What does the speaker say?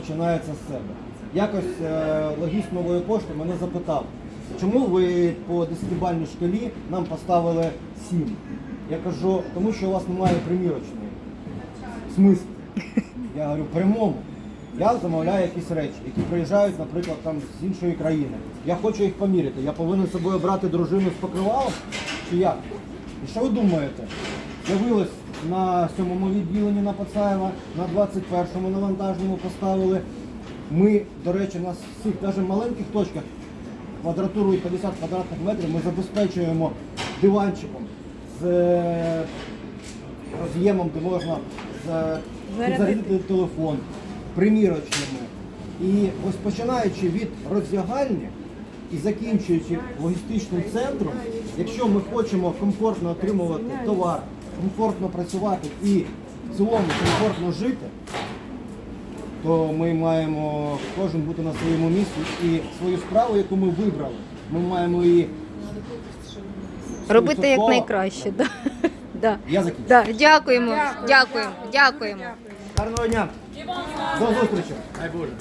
починається з себе. Якось е, логіст нової пошти мене запитав, чому ви по 10-бальній шкалі нам поставили 7? Я кажу, тому що у вас немає примірочної. В смислі? Я говорю, прямому. Я замовляю якісь речі, які приїжджають, наприклад, там з іншої країни. Я хочу їх поміряти. Я повинен з собою брати дружину з покривалом чи як? І що ви думаєте? З'явилось на сьомому відділенні на Пацаєва, на 21-му навантажному поставили. Ми, до речі, на всіх навіть маленьких точках квадратурою 50 квадратних метрів ми забезпечуємо диванчиком з е, роз'ємом, де можна з- підзарядити телефон, примірочними. І ось починаючи від роздягальні і закінчуючи логістичним центром, якщо ми хочемо комфортно отримувати товар, комфортно працювати і в цілому комфортно жити, то ми маємо кожен бути на своєму місці і свою справу, яку ми вибрали, ми маємо її Робити як найкраще. Да. Да. Я закінчу. Да. Дякуємо, дякуємо, дякуємо. Гарного дня. До зустрічі. Хай Боже.